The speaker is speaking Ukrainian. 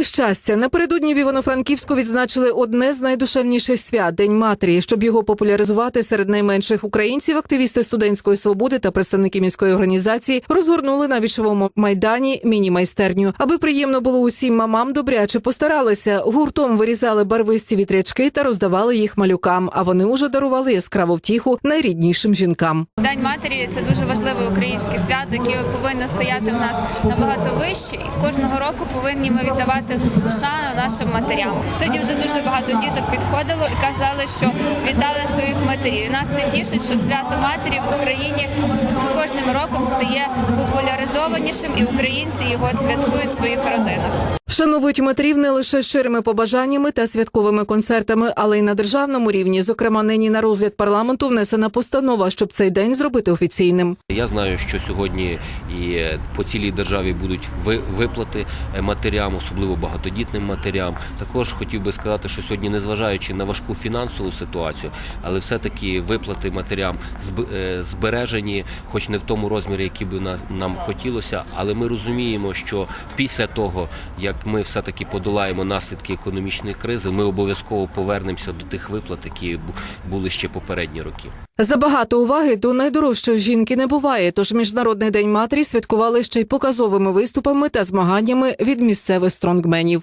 Сімейне щастя напередодні в Івано-Франківську відзначили одне з найдушевніших свят День матері. Щоб його популяризувати серед найменших українців, активісти студентської свободи та представники міської організації розгорнули на вічовому майдані міні-майстерню. Аби приємно було усім мамам, добряче постаралися. Гуртом вирізали барвисті вітрячки та роздавали їх малюкам. А вони уже дарували яскраву втіху найріднішим жінкам. День матері це дуже важливе українське свято, яке повинно стояти в нас набагато вище. І кожного року повинні ми віддавати шану нашим матерям. Сьогодні вже дуже багато діток підходило і казали, що вітали своїх матерів. І нас це тішить, що свято матері в Україні з кожним роком стає популяризованішим, і українці його святкують в своїх родинах. Вшановують матерів не лише щирими побажаннями та святковими концертами, але й на державному рівні. Зокрема, нині на розгляд парламенту внесена постанова, щоб цей день зробити офіційним. Я знаю, що сьогодні і по цілій державі будуть ви- виплати е, матерям, особливо багатодітним матерям. Також хотів би сказати, що сьогодні, незважаючи на важку фінансову ситуацію, але все-таки виплати матерям е, збережені, хоч не в тому розмірі, який би нам хотілося. Але ми розуміємо, що після того, як ми все-таки подолаємо наслідки економічної кризи, ми обов'язково повернемося до тих виплат, які бу- були ще попередні роки. Забагато уваги до найдорожчої жінки не буває. Тож міжнародний день матері святкували ще й показовими виступами та змаганнями від місцевих стронгменів.